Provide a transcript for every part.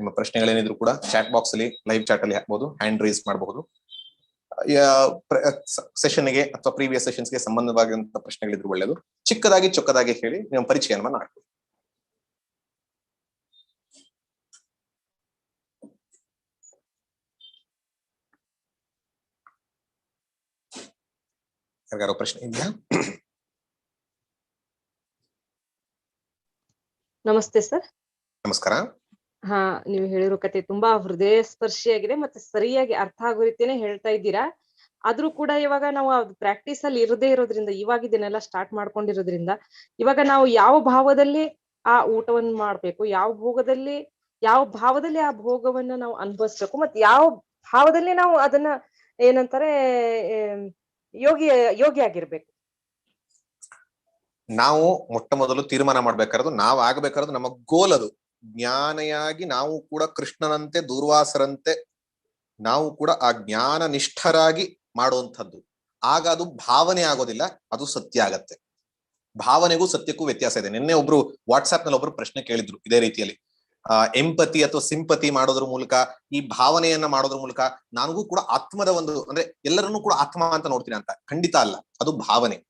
ನಿಮ್ಮ ಪ್ರಶ್ನೆಗಳೇನಿದ್ರು ಕೂಡ ಚಾಟ್ ಬಾಕ್ಸ್ ಅಲ್ಲಿ ಲೈವ್ ಚಾಟ್ ಅಲ್ಲಿ ಹಾಕಬಹುದು ಹ್ಯಾಂಡ್ ರೈಸ್ ಮಾಡಬಹುದು. ಸೆಷನ್ಗೆ ಅಥವಾ ಪ್ರೀವಿಯಸ್ ಸೆಷನ್ಸ್ಗೆ ಸಂಬಂಧವಾಗಿರುವಂತಹ ಪ್ರಶ್ನೆಗಳಿದ್ರು ಒಳ್ಳೆಯದು. ಚಿಕ್ಕದಾಗಿ ಚೊಕ್ಕದಾಗಿ ಹೇಳಿ ನಿಮ್ಮ ಪರಿಚಯವನ್ನು ಮಾಡ್ಕೊಳ್ಳಿ ಯಾರಿಗಾರೋ ಪ್ರಶ್ನೆ ಇದೆಯಾ? ನಮಸ್ತೆ ಸರ್. ನಮಸ್ಕಾರ. ಹಾ, ನೀವು ಹೇಳಿರೋ ಕತೆ ತುಂಬಾ ಹೃದಯ ಸ್ಪರ್ಶಿಯಾಗಿದೆ ಮತ್ತೆ ಸರಿಯಾಗಿ ಅರ್ಥ ಆಗೋ ರೀತಿನೇ ಹೇಳ್ತಾ ಇದ್ದೀರಾ? ಆದ್ರೂ ಕೂಡ ಇವಾಗ ನಾವು ಅದು ಪ್ರಾಕ್ಟೀಸ್ ಅಲ್ಲಿ ಇರದೇ ಇರೋದ್ರಿಂದ, ಇವಾಗ ಇದನ್ನೆಲ್ಲ ಸ್ಟಾರ್ಟ್ ಮಾಡ್ಕೊಂಡಿರೋದ್ರಿಂದ, ಇವಾಗ ನಾವು ಯಾವ ಭಾವದಲ್ಲಿ ಆ ಊಟವನ್ನು ಮಾಡ್ಬೇಕು, ಯಾವ ಭೋಗದಲ್ಲಿ, ಯಾವ ಭಾವದಲ್ಲಿ ಆ ಭೋಗವನ್ನ ನಾವು ಅನುಭವಿಸ್ಬೇಕು ಮತ್ತೆ ಯಾವ ಭಾವದಲ್ಲಿ ನಾವು ಅದನ್ನ ಏನಂತಾರೆ ಯೋಗಿ ಯೋಗಿ ಆಗಿರ್ಬೇಕು? ನಾವು ಮೊಟ್ಟ ಮೊದಲು ತೀರ್ಮಾನ ಮಾಡ್ಬೇಕಾರದು, ನಾವ್ ಆಗ್ಬೇಕಾರದು ನಮ್ಮ ಗೋಲ್ ಅದು. ಜ್ಞಾನಿಯಾಗಿ ನಾವು ಕೂಡ ಕೃಷ್ಣನಂತೆ, ದೂರ್ವಾಸರಂತೆ ನಾವು ಕೂಡ ಆ ಜ್ಞಾನ ನಿಷ್ಠರಾಗಿ ಮಾಡುವಂಥದ್ದು. ಆಗ ಅದು ಭಾವನೆ ಆಗೋದಿಲ್ಲ, ಅದು ಸತ್ಯ ಆಗತ್ತೆ. ಭಾವನೆಗೂ ಸತ್ಯಕ್ಕೂ ವ್ಯತ್ಯಾಸ ಇದೆ. ನಿನ್ನೆ ಒಬ್ರು ವಾಟ್ಸ್ಆಪ್ನಲ್ಲಿ ಒಬ್ರು ಪ್ರಶ್ನೆ ಕೇಳಿದ್ರು ಇದೇ ರೀತಿಯಲ್ಲಿ. ಆ ಎಂಪತಿ ಅಥವಾ ಸಿಂಪತಿ ಮಾಡೋದ್ರ ಮೂಲಕ, ಈ ಭಾವನೆಯನ್ನ ಮಾಡೋದ್ರ ಮೂಲಕ, ನನಗೂ ಕೂಡ ಆತ್ಮದ ಒಂದು, ಅಂದ್ರೆ ಎಲ್ಲರನ್ನೂ ಕೂಡ ಆತ್ಮ ಅಂತ ನೋಡ್ತೀನಿ ಅಂತ. ಖಂಡಿತ ಅಲ್ಲ. ಅದು ಭಾವನೆ.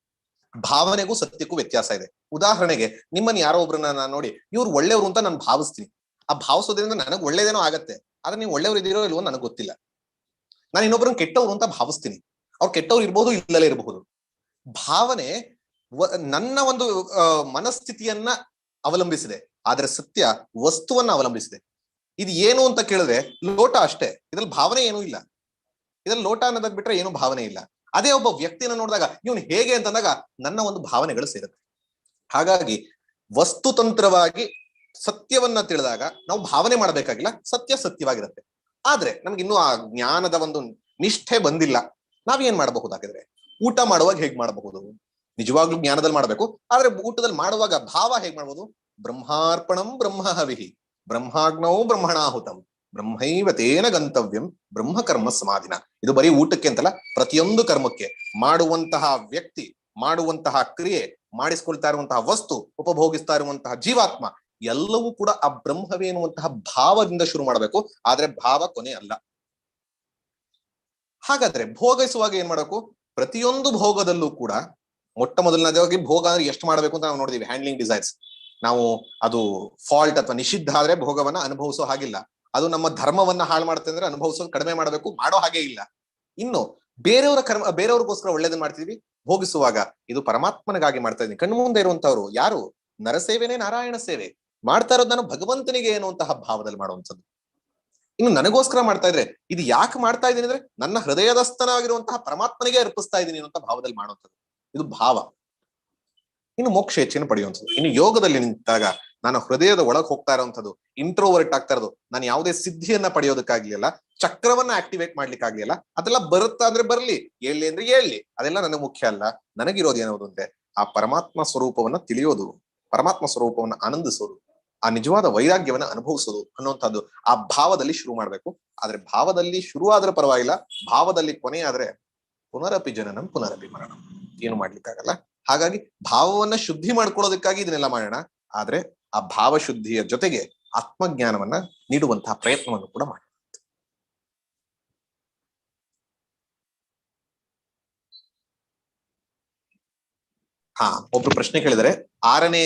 ಭಾವನೆಗೂ ಸತ್ಯಕ್ಕೂ ವ್ಯತ್ಯಾಸ ಇದೆ. ಉದಾಹರಣೆಗೆ ನಿಮ್ಮನ್ನ ಯಾರೋ ಒಬ್ರನ್ನ ನಾನು ನೋಡಿ, ಇವ್ರು ಒಳ್ಳೆಯವರು ಅಂತ ನಾನು ಭಾವಿಸ್ತೀನಿ. ಆ ಭಾವಿಸೋದ್ರಿಂದ ನನಗೆ ಒಳ್ಳೇದೇನೋ ಆಗತ್ತೆ, ಆದ್ರೆ ನೀವು ಒಳ್ಳೆಯವ್ರು ಇದೀರೋ ಇಲ್ವೋ ನನಗೆ ಗೊತ್ತಿಲ್ಲ. ನಾನು ಇನ್ನೊಬ್ರನ್ನ ಕೆಟ್ಟವ್ರು ಅಂತ ಭಾವಿಸ್ತೀನಿ. ಅವ್ರು ಕೆಟ್ಟವ್ರು ಇರ್ಬೋದು ಇಲ್ಲಲೇ ಇರಬಹುದು ಭಾವನೆ ನನ್ನ ಒಂದು ಮನಸ್ಥಿತಿಯನ್ನ ಅವಲಂಬಿಸಿದೆ. ಆದ್ರೆ ಸತ್ಯ ವಸ್ತುವನ್ನ ಅವಲಂಬಿಸಿದೆ. ಇದು ಏನು ಅಂತ ಕೇಳಿದ್ರೆ ಲೋಟ ಅಷ್ಟೇ. ಇದ್ರಲ್ಲಿ ಭಾವನೆ ಏನೂ ಇಲ್ಲ. ಇದ್ರಲ್ಲಿ ಲೋಟ ಅನ್ನೋದಕ್ ಬಿಟ್ರೆ ಏನು ಭಾವನೆ ಇಲ್ಲ. ಅದೇ ಒಬ್ಬ ವ್ಯಕ್ತಿನ ನೋಡಿದಾಗ ಇವನು ಹೇಗೆ ಅಂತಂದಾಗ ನನ್ನ ಒಂದು ಭಾವನೆಗಳು ಸೇರುತ್ತೆ. ಹಾಗಾಗಿ ವಸ್ತುತಂತ್ರವಾಗಿ ಸತ್ಯವನ್ನ ತಿಳಿದಾಗ ನಾವು ಭಾವನೆ ಮಾಡಬೇಕಾಗಿಲ್ಲ, ಸತ್ಯ ಸತ್ಯವಾಗಿರುತ್ತೆ. ಆದ್ರೆ ನಮ್ಗೆ ಇನ್ನೂ ಆ ಜ್ಞಾನದ ಒಂದು ನಿಷ್ಠೆ ಬಂದಿಲ್ಲ. ನಾವೇನ್ ಮಾಡಬಹುದಾಗಿದ್ರೆ? ಊಟ ಮಾಡುವಾಗ ಹೇಗ್ ಮಾಡಬಹುದು? ನಿಜವಾಗ್ಲೂ ಜ್ಞಾನದಲ್ಲಿ ಮಾಡಬೇಕು. ಆದ್ರೆ ಊಟದಲ್ಲಿ ಮಾಡುವಾಗ ಭಾವ ಹೇಗ್ ಮಾಡ್ಬೋದು? ಬ್ರಹ್ಮಾರ್ಪಣಂ ಬ್ರಹ್ಮ ಹವಿಹಿ ಬ್ರಹ್ಮಾಗ್ನವು ಬ್ರಹ್ಮಣಾಹುತಂ. ಬ್ರಹ್ಮೈವ ತೇನ ಗಂತವ್ಯಂ ಬ್ರಹ್ಮ ಕರ್ಮ ಸಮಾಧಿನ. ಇದು ಬರೀ ಊಟಕ್ಕೆ ಅಂತಲ್ಲ, ಪ್ರತಿಯೊಂದು ಕರ್ಮಕ್ಕೆ ಮಾಡುವಂತಹ ವ್ಯಕ್ತಿ, ಮಾಡುವಂತಹ ಕ್ರಿಯೆ, ಮಾಡಿಸ್ಕೊಳ್ತಾ ಇರುವಂತಹ ವಸ್ತು, ಉಪಭೋಗಿಸ್ತಾ ಇರುವಂತಹ ಜೀವಾತ್ಮ, ಎಲ್ಲವೂ ಕೂಡ ಆ ಬ್ರಹ್ಮವೇ ಎನ್ನುವಂತಹ ಭಾವದಿಂದ ಶುರು ಮಾಡಬೇಕು. ಆದ್ರೆ ಭಾವ ಕೊನೆ ಅಲ್ಲ. ಹಾಗಾದ್ರೆ ಭೋಗಿಸುವಾಗ ಏನ್ ಮಾಡಬೇಕು? ಪ್ರತಿಯೊಂದು ಭೋಗದಲ್ಲೂ ಕೂಡ ಮೊಟ್ಟ ಮೊದಲನೇದಾಗಿ ಭೋಗ ಅಂದ್ರೆ ಎಷ್ಟು ಮಾಡಬೇಕು ಅಂತ ನಾವು ನೋಡಿದೀವಿ ಹ್ಯಾಂಡ್ಲಿಂಗ್ ಡಿಸೈರ್ಸ್ ನಾವು ಅದು ಫಾಲ್ಟ್ ಅಥವಾ ನಿಷಿದ್ಧ ಆದ್ರೆ ಭೋಗವನ್ನ ಅನುಭವಿಸೋ ಹಾಗಿಲ್ಲ. ಅದು ನಮ್ಮ ಧರ್ಮವನ್ನ ಹಾಳು ಮಾಡುತ್ತೆ ಅಂದ್ರೆ ಅನುಭವಿಸೋದು ಕಡಿಮೆ ಮಾಡಬೇಕು, ಮಾಡೋ ಹಾಗೆ ಇಲ್ಲ. ಇನ್ನು ಬೇರೆಯವರ ಕರ್ಮ, ಬೇರೆಯವ್ರಿಗೋಸ್ಕರ ಒಳ್ಳೇದನ್ನ ಮಾಡ್ತೀವಿ ಭೋಗಿಸುವಾಗ ಇದು ಪರಮಾತ್ಮನಿಗಾಗಿ ಮಾಡ್ತಾ ಇದೀನಿ ಕಣ್ಣು ಮುಂದೆ ಇರುವಂತವ್ರು ಯಾರು? ನರಸೇವೆನೇ ನಾರಾಯಣ ಸೇವೆ. ಮಾಡ್ತಾ ಇರೋದು ನಾನು ಭಗವಂತನಿಗೆ ಎನ್ನುವಂತಹ ಭಾವದಲ್ಲಿ ಮಾಡುವಂಥದ್ದು. ಇನ್ನು ನನಗೋಸ್ಕರ ಮಾಡ್ತಾ ಇದ್ರೆ ಇದು ಯಾಕೆ ಮಾಡ್ತಾ ಇದ್ದೀನಿ ಅಂದ್ರೆ ನನ್ನ ಹೃದಯದಸ್ಥನಾಗಿರುವಂತಹ ಪರಮಾತ್ಮನಿಗೆ ಅರ್ಪಿಸ್ತಾ ಇದ್ದೀನಿ ಅನ್ನುವಂತ ಭಾವದಲ್ಲಿ ಮಾಡುವಂಥದ್ದು. ಇದು ಭಾವ. ಇನ್ನು ಮೋಕ್ಷ ಹೆಚ್ಚಿನ ಪಡೆಯುವಂಥದ್ದು. ಇನ್ನು ಯೋಗದಲ್ಲಿ ನಿಂತಾಗ ನಾನು ಹೃದಯದ ಒಳಗೆ ಹೋಗ್ತಾ ಇರುವಂಥದ್ದು ಇಂಟ್ರೋವರ್ಟ್ ಆಗ್ತಾ ಇರೋದು, ನಾನು ಯಾವುದೇ ಸಿದ್ಧಿಯನ್ನ ಪಡೆಯೋದಕ್ಕಾಗ್ಲಿಲ್ಲ, ಚಕ್ರವನ್ನ ಆಕ್ಟಿವೇಟ್ ಮಾಡ್ಲಿಕ್ಕಾಗ್ಲಿಲ್ಲ, ಅದೆಲ್ಲ ಬರುತ್ತಾ ಅಂದ್ರೆ ಬರ್ಲಿ ಹೇಳಿ ಅಂದ್ರೆ ಹೇಳಿ ಅದೆಲ್ಲ ನನಗೆ ಮುಖ್ಯ ಅಲ್ಲ, ನನಗಿರೋದು ಅಂದ್ರೆ ಆ ಪರಮಾತ್ಮ ಸ್ವರೂಪವನ್ನ ತಿಳಿಯೋದು, ಪರಮಾತ್ಮ ಸ್ವರೂಪವನ್ನ ಆನಂದಿಸೋದು, ಆ ನಿಜವಾದ ವೈರಾಗ್ಯವನ್ನ ಅನುಭವಿಸೋದು ಅನ್ನುವಂಥದ್ದು ಆ ಭಾವದಲ್ಲಿ ಶುರು ಮಾಡ್ಬೇಕು. ಆದ್ರೆ ಭಾವದಲ್ಲಿ ಶುರು ಆದ್ರೆ ಪರವಾಗಿಲ್ಲ, ಭಾವದಲ್ಲಿ ಕೊನೆ ಆದ್ರೆ ಪುನರಪಿ ಜನನಂ ಪುನರಪಿ ಏನು ಮಾಡ್ಲಿಕ್ಕಾಗಲ್ಲ? ಹಾಗಾಗಿ ಭಾವವನ್ನ ಶುದ್ಧಿ ಮಾಡ್ಕೊಳ್ಳೋದಕ್ಕಾಗಿ ಇದನ್ನೆಲ್ಲ ಮಾಡೋಣ. ಆದ್ರೆ ಆ ಭಾವ ಶುದ್ಧಿಯ ಜೊತೆಗೆ ಆತ್ಮಜ್ಞಾನವನ್ನ ನೀಡುವಂತಹ ಪ್ರಯತ್ನವನ್ನು ಕೂಡ ಮಾಡಿ ಹಾ, ಒಬ್ರು ಪ್ರಶ್ನೆ ಕೇಳಿದರೆ ಆರನೇ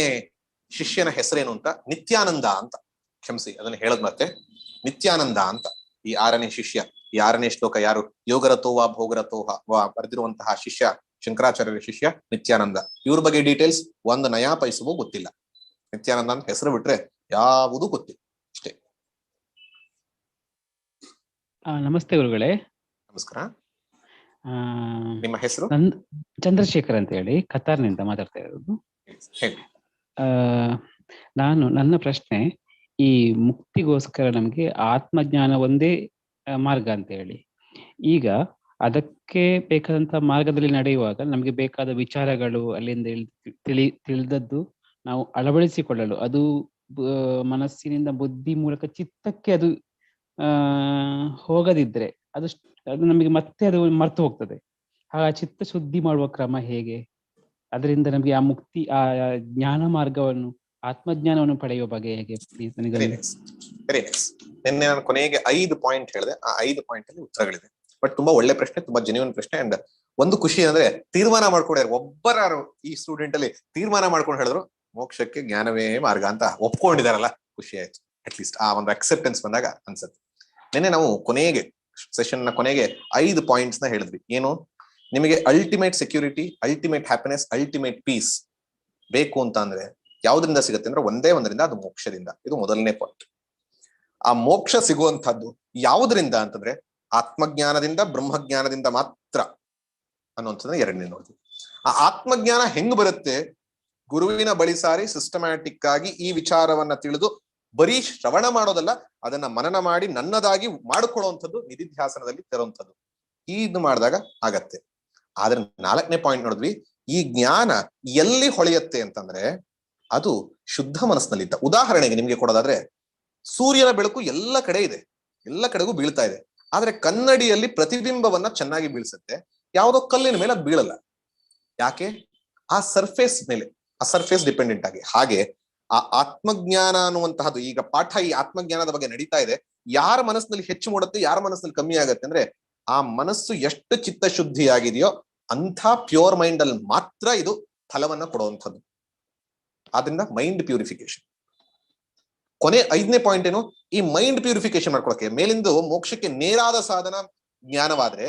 ಶಿಷ್ಯನ ಹೆಸರೇನು ಅಂತ? ನಿತ್ಯಾನಂದ ಅಂತ. ಕ್ಷಮಿಸಿ, ಅದನ್ನ ಹೇಳದ್ ಮತ್ತೆ. ನಿತ್ಯಾನಂದ ಅಂತ. ಈ ಆರನೇ ಶಿಷ್ಯ, ಈ ಆರನೇ ಶ್ಲೋಕ ಯಾರು? ಯೋಗರಥೋವ ಭೋಗರಥೋಹ ವಾ ಬರೆದಿರುವಂತಹ ಶಿಷ್ಯ ಶಂಕರಾಚಾರ್ಯರ ಶಿಷ್ಯ ನಿತ್ಯಾನಂದ. ಇವ್ರ ಬಗ್ಗೆ ಡೀಟೇಲ್ಸ್ ಒಂದು ನಯಾ ಪೈಸವೂ ಗೊತ್ತಿಲ್ಲ. ನಿತ್ಯಾನಂದ ಅಂತ ಹೆಸರು ಬಿಟ್ರೆ ಯಾವುದೂ ಗೊತ್ತಿಲ್ಲ. ಅಷ್ಟೇ. ಆ, ನಮಸ್ತೆ ಗುರುಗಳೇ. ನಮಸ್ಕಾರ. ನಿಮ್ಮ ಹೆಸರು? ಚಂದ್ರಶೇಖರ್ ಅಂತ ಹೇಳಿ ಕತಾರ್ನಿಂದ ಮಾತಾಡ್ತಾ ಇರೋದು. ನಾನು ನನ್ನ ಪ್ರಶ್ನೆ ಈ ಮುಕ್ತಿಗೋಸ್ಕರ ನಮಗೆ ಆತ್ಮಜ್ಞಾನ ಒಂದೇ ಮಾರ್ಗ ಅಂತ ಹೇಳಿ. ಈಗ ಅದಕ್ಕೆ ಬೇಕಾದಂತ ಮಾರ್ಗದಲ್ಲಿ ನಡೆಯುವಾಗ ನಮಗೆ ಬೇಕಾದ ವಿಚಾರಗಳು ಅಲ್ಲಿಂದ ತಿಳಿ, ತಿಳಿದದ್ದು ನಾವು ಅಳವಡಿಸಿಕೊಳ್ಳಲು. ಅದು ಮನಸ್ಸಿನಿಂದ ಬುದ್ಧಿ ಮೂಲಕ ಚಿತ್ತಕ್ಕೆ ಅದು, ಆ, ಹೋಗದಿದ್ರೆ ಅದು ಅದು ನಮಗೆ ಮತ್ತೆ ಅದು ಮರ್ತು ಹೋಗ್ತದೆ. ಆ ಚಿತ್ತ ಶುದ್ಧಿ ಮಾಡುವ ಕ್ರಮ ಹೇಗೆ? ಅದರಿಂದ ನಮಗೆ ಆ ಮುಕ್ತಿ, ಆ ಜ್ಞಾನ ಮಾರ್ಗವನ್ನು, ಆತ್ಮಜ್ಞಾನವನ್ನು ಪಡೆಯುವ ಬಗ್ಗೆ ಹೇಗೆ ನಿನ್ನೆ ನಾನು ಕೊನೆಗೆ ಐದು ಪಾಯಿಂಟ್ ಹೇಳಿದೆ. ಆ ಐದು ಪಾಯಿಂಟ್ ಅಲ್ಲಿ ಉತ್ತರಗಳಿದೆ. ಬಟ್ ತುಂಬಾ ಒಳ್ಳೆ ಪ್ರಶ್ನೆ, ತುಂಬಾ ಜೆನ್ಯೂನ್ ಪ್ರಶ್ನೆ. ಅಂಡ್ ಒಂದು ಖುಷಿ ಅಂದ್ರೆ ತೀರ್ಮಾನ ಮಾಡ್ಕೊಂಡಿದ್ದಾರೆ ಒಬ್ಬರಾರು ಈ ಸ್ಟೂಡೆಂಟ್ ಅಲ್ಲಿ ತೀರ್ಮಾನ ಮಾಡ್ಕೊಂಡು ಹೇಳಿದ್ರು, ಮೋಕ್ಷಕ್ಕೆ ಜ್ಞಾನವೇ ಮಾರ್ಗ ಅಂತ ಒಪ್ಕೊಂಡಿದಾರಲ್ಲ, ಖುಷಿ ಆಯ್ತು. ಅಟ್ ಲೀಸ್ಟ್ ಆ ಒಂದು ಅಕ್ಸೆಪ್ಟೆನ್ಸ್ ಬಂದಾಗ ಅನ್ಸುತ್ತೆ. ನಿನ್ನೆ ನಾವು ಕೊನೆಗೆ ಸೆಷನ್ನ ಕೊನೆಗೆ ಐದು ಪಾಯಿಂಟ್ಸ್ನ ಹೇಳಿದ್ವಿ. ಏನು? ನಿಮಗೆ ultimate security ultimate happiness ultimate peace ಬೇಕು ಅಂತ ಅಂದ್ರೆ ಯಾವ್ದ್ರಿಂದ ಸಿಗುತ್ತೆ ಅಂದ್ರೆ ಒಂದೇ ಒಂದರಿಂದ, ಅದು ಮೋಕ್ಷದಿಂದ. ಇದು ಮೊದಲನೇ ಪಾಯಿಂಟ್ ಆ ಮೋಕ್ಷ ಸಿಗುವಂತಹದ್ದು ಯಾವುದರಿಂದ ಅಂತಂದ್ರೆ ಆತ್ಮಜ್ಞಾನದಿಂದ ಬ್ರಹ್ಮಜ್ಞಾನದಿಂದ ಮಾತ್ರ ಅನ್ನುವಂಥದ್ದು ಎರಡನೇ ನೋಡಿದ್ವಿ ಆ ಆತ್ಮಜ್ಞಾನ ಹೆಂಗ್ ಬರುತ್ತೆ? ಗುರುವಿನ ಬಳಿ ಸಾರಿ ಸಿಸ್ಟಮ್ಯಾಟಿಕ್ ಆಗಿ ಈ ವಿಚಾರವನ್ನ ತಿಳಿದು ಬರೀ ಶ್ರವಣ ಮಾಡೋದಲ್ಲ, ಅದನ್ನ ಮನನ ಮಾಡಿ ನನ್ನದಾಗಿ ಮಾಡಿಕೊಳ್ಳುವಂಥದ್ದು ನಿಧಿಧ್ಯಾಸನದಲ್ಲಿ ತರುವಂಥದ್ದು. ಇದು ಮಾಡಿದಾಗ ಆಗತ್ತೆ. ಆದ್ರೆ ನಾಲ್ಕನೇ ಪಾಯಿಂಟ್ ನೋಡಿದ್ವಿ, ಈ ಜ್ಞಾನ ಎಲ್ಲಿ ಹೊಳೆಯುತ್ತೆ ಅಂತಂದ್ರೆ ಅದು ಶುದ್ಧ ಮನಸ್ಸಿನಲ್ಲಿದ್ದ. ಉದಾಹರಣೆಗೆ ನಿಮ್ಗೆ ಕೊಡೋದಾದ್ರೆ, ಸೂರ್ಯನ ಬೆಳಕು ಎಲ್ಲ ಕಡೆ ಇದೆ. ಎಲ್ಲ ಕಡೆಗೂ ಬೀಳ್ತಾ ಇದೆ. ಆದ್ರೆ ಕನ್ನಡಿಯಲ್ಲಿ ಪ್ರತಿಬಿಂಬವನ್ನ ಚೆನ್ನಾಗಿ ಬೀಳ್ಸುತ್ತೆ. ಯಾವುದೋ ಕಲ್ಲಿನ ಮೇಲೆ ಅದು ಬೀಳಲ್ಲ. ಯಾಕೆ? ಆ ಸರ್ಫೇಸ್ ಮೇಲೆ, ಆ ಸರ್ಫೇಸ್ ಡಿಪೆಂಡೆಂಟ್ ಆಗಿ. ಹಾಗೆ ಆ ಆತ್ಮಜ್ಞಾನ ಅನ್ನುವಂತಹದ್ದು, ಈಗ ಪಾಠ ಈ ಆತ್ಮಜ್ಞಾನದ ಬಗ್ಗೆ ನಡೀತಾ ಇದೆ. ಯಾರ ಮನಸ್ಸಿನಲ್ಲಿ ಹೆಚ್ಚು ಮೂಡುತ್ತೆ, ಯಾರ ಮನಸ್ಸಿನಲ್ಲಿ ಕಮ್ಮಿ ಆಗುತ್ತೆ ಅಂದ್ರೆ ಆ ಮನಸ್ಸು ಎಷ್ಟು ಚಿತ್ತ ಶುದ್ಧಿಯಾಗಿದೆಯೋ ಅಂಥ ಪ್ಯೂರ್ ಮೈಂಡ್ ಅಲ್ಲಿ ಮಾತ್ರ ಇದು ಫಲವನ್ನ ಕೊಡುವಂಥದ್ದು. ಆದ್ರಿಂದ ಮೈಂಡ್ ಪ್ಯೂರಿಫಿಕೇಶನ್ ಕೊನೆ ಐದನೇ ಪಾಯಿಂಟ್ ಏನು? ಈ ಮೈಂಡ್ ಪ್ಯೂರಿಫಿಕೇಶನ್ ಮಾಡ್ಕೊಳಕ್ಕೆ. ಮೇಲಿಂದು ಮೋಕ್ಷಕ್ಕೆ ನೇರಾದ ಸಾಧನ ಜ್ಞಾನವಾದ್ರೆ,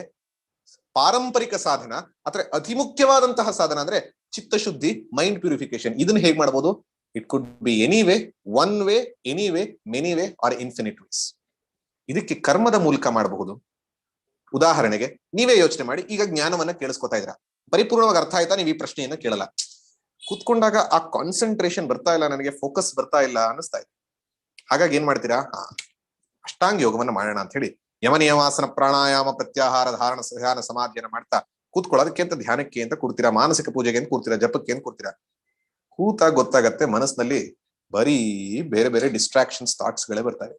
ಪಾರಂಪರಿಕ ಸಾಧನ ಅಥವಾ ಅತಿ ಮುಖ್ಯವಾದಂತಹ ಸಾಧನ ಅಂದ್ರೆ ಚಿತ್ತಶುದ್ಧಿ ಮೈಂಡ್ ಪ್ಯೂರಿಫಿಕೇಶನ್ ಇದನ್ನ ಹೇಗ್ ಮಾಡಬಹುದು it could be any way one way any way many way or infinite ways ಇದಕ್ಕೆ ಕರ್ಮದ ಮೂಲಕ ಮಾಡಬಹುದು. ಉದಾಹರಣೆಗೆ, ನೀವೇ ಯೋಚನೆ ಮಾಡಿ, ಈಗ ಜ್ಞಾನವನ್ನ ಕೇಳಿಸ್ಕೊತಾ ಇದ್ರ ಪರಿಪೂರ್ಣವಾಗಿ ಅರ್ಥ ಆಯ್ತಾ? ನೀವು ಈ ಪ್ರಶ್ನೆಯನ್ನ ಕೇಳಲ್ಲ. ಕೂತ್ಕೊಂಡಾಗ ಆ ಕಾನ್ಸಂಟ್ರೇಷನ್ ಬರ್ತಾ ಇಲ್ಲ, ನನಗೆ ಫೋಕಸ್ ಬರ್ತಾ ಇಲ್ಲ ಅನಿಸ್ತಾ ಇದೆ. ಹಾಗಾಗಿ ಏನ್ ಮಾಡ್ತೀರಾ? ಅಷ್ಟಾಂಗ ಯೋಗವನ್ನ ಮಾಡೋಣ ಅಂತ ಹೇಳಿ ಯಮನಿಯಮಾಸನ ಪ್ರಾಣಾಯಾಮ ಪ್ರತ್ಯಾಹಾರ ಧಾರಣ ಧ್ಯಾನ ಸಮಾಧಿಯನ್ನ ಮಾಡ್ತಾ ಕೂತ್ಕೊಳ್ಳೋದಕ್ಕೆ ಅಂತ ಧ್ಯಾನಕ್ಕೆ ಅಂತ ಕೂರ್ತೀರಾ ಮಾನಸಿಕ ಪೂಜೆಗೆ ಅಂತ ಕೂರ್ತೀರಾ ಜಪಕ್ಕೆ ಅಂತ ಕೂರ್ತೀರಾ ಕೂತಾಗ ಗೊತ್ತಾಗತ್ತೆ ಮನಸ್ಸಿನಲ್ಲಿ ಬರೀ ಬೇರೆ ಬೇರೆ ಡಿಸ್ಟ್ರಾಕ್ಷನ್ಸ್ ಥಾಟ್ಸ್ ಗಳೇ ಬರ್ತಾ ಇದೆ.